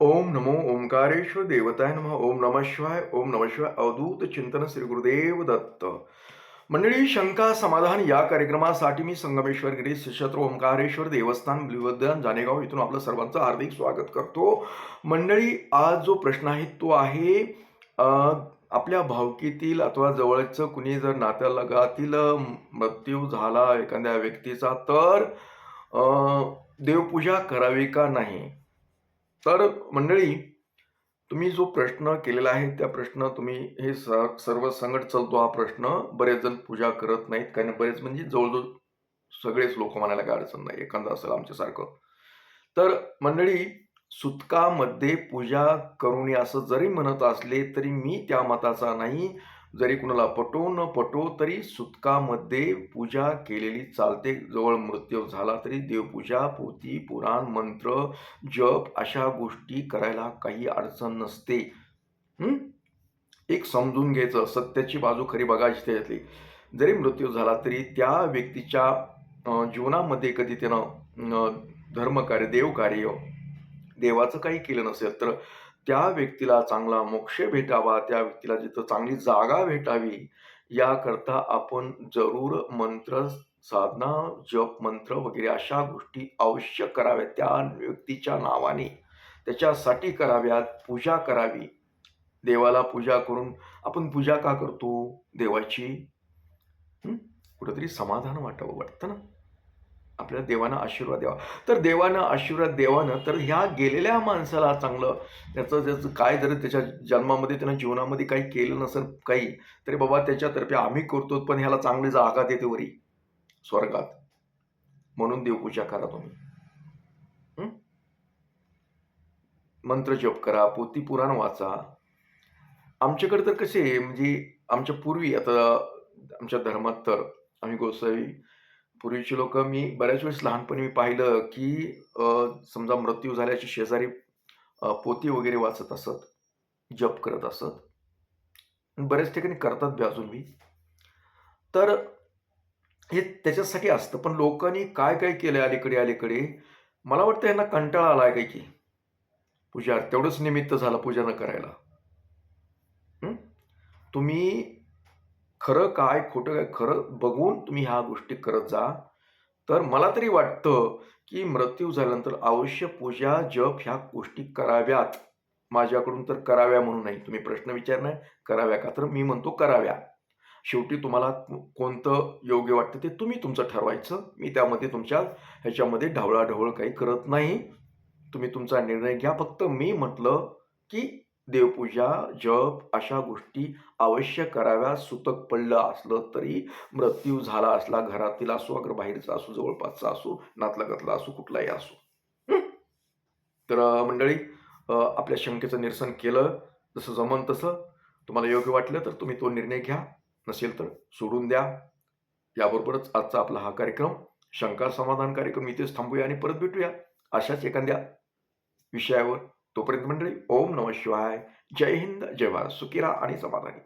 ओम नमो ओंकारेश्वर देवताय नमः ओम नमः शिवाय ओम नमः शिवाय अवधूत चिंतन श्री गुरुदेव दत्त। मंडळी शंका समाधान या कार्यक्रमासाठी मी संगमेश्वर गिरी श्रीक्षेत्र ओंकारेश्वर देवस्थान बिलवद्यान जानेगाव इथून आपलं सर्वांचं हार्दिक स्वागत करतो. मंडळी आज जो प्रश्न आहे तो आहे आपल्या भावकीतील अथवा जवळचं कुणी जर नात्यालगातील मृत्यू झाला एखाद्या व्यक्तीचा तर देवपूजा करावी का नाही? तर मंडळी तुम्ही जो प्रश्न केलेला आहे त्या प्रश्न तुम्ही हे स सर्व संगट चालतो हा प्रश्न. बरेच जण पूजा करत नाहीत कारण बरेच म्हणजे जवळजवळ सगळेच लोक म्हणायला काय अडचण नाही एखादा असेल आमच्यासारखं. तर मंडळी सुतकामध्ये पूजा करून असं जरी म्हणत असले तरी मी त्या मताचा नाही. जरी कुणाला पटो न पटो तरी सुतकामध्ये पूजा केलेली चालते. जवळ मृत्यू झाला तरी देवपूजा पोथी पुराण मंत्र जप अशा गोष्टी करायला काही अडचण नसते. एक समजून घ्यायचं. सत्याची बाजू खरी बघायची त्याच्यातली जरी मृत्यू झाला तरी त्या व्यक्तीच्या जीवनामध्ये कधी त्यानं धर्मकार्य देवकार्य देवाचं काही केलं नसेल तर त्या व्यक्तीला चांगला मोक्ष भेटावा त्या व्यक्तीला जिथं चांगली जागा भेटावी याकरता आपण जरूर मंत्र साधना जप मंत्र वगैरे अशा गोष्टी अवश्य कराव्यात. त्या व्यक्तीच्या नावाने. त्याच्यासाठी कराव्यात. पूजा करावी. देवाला पूजा करून आपण पूजा का करतो? देवाची कुठंतरी समाधान वाटावं वाटतं ना? आपल्या देवानं आशीर्वाद द्यावा. तर देवानं आशीर्वाद देवानं तर ह्या गेलेल्या माणसाला चांगलं त्याचं त्याचं काय जर त्याच्या जन्मामध्ये त्यानं जीवनामध्ये काही केलं नसेल काही तरी बाबा त्याच्यातर्फे आम्ही करतो पण ह्याला चांगली जागा देते वरी. स्वर्गात. म्हणून देवपूजा करा तुम्ही. मंत्र जप करा पोती पुराण वाचा. आमच्याकडे तर कसे म्हणजे आमच्या पूर्वी आता आमच्या धर्मात तर आम्ही गोसावी पूर्वीची लोक मी बऱ्याच वेळेस लहानपणी मी पाहिलं की समजा मृत्यू झाल्याचे शेजारी पोती वगैरे वाचत असत जप करत असत. बऱ्याच ठिकाणी करतात बी अजून मी. तर हे त्याच्यासाठी असतं पण लोकांनी काय काय केलं अलीकडे अलीकडे मला वाटतं यांना कंटाळा आलाय काय की. पूजा तेवढंच निमित्त झालं पूजा न करायला. तुम्ही खरं काय खोटं काय खरं बघून तुम्ही ह्या गोष्टी करत जा. तर मला तरी वाटतं की मृत्यू झाल्यानंतर अवश्य पूजा जप ह्या गोष्टी कराव्यात. माझ्याकडून तर कराव्या म्हणून नाही. तुम्ही प्रश्न विचारणार कराव्या का? तर मी म्हणतो कराव्या. शेवटी तुम्हाला कोणतं योग्य वाटतं ते तुम्ही तुमचं ठरवायचं. मी त्यामध्ये तुमच्या ह्याच्यामध्ये ढवळाढवळ काही करत नाही. तुम्ही तुमचा निर्णय घ्या. फक्त मी म्हटलं की देवपूजा जप अशा गोष्टी अवश्य कराव्या. सुतक पडलं असलं तरी मृत्यू झाला असला घरातील असो अगर बाहेरचा असो जवळपासचा असो नातलगातला असो कुठलाही असो. तर मंडळी आपल्या शंकेचं निरसन केलं जसं जमन तसं. तुम्हाला योग्य वाटलं तर तुम्ही तो निर्णय घ्या. नसेल तर सोडून द्या. याबरोबरच आजचा आपला हा कार्यक्रम शंका समाधान कार्यक्रम इथेच थांबूया आणि परत भेटूया अशाच एखाद्या विषयावर. तोपर्यंत मंडळी ओम नम शिवाय. जय हिंद जय भारत. सुकिरा आणि समाधानी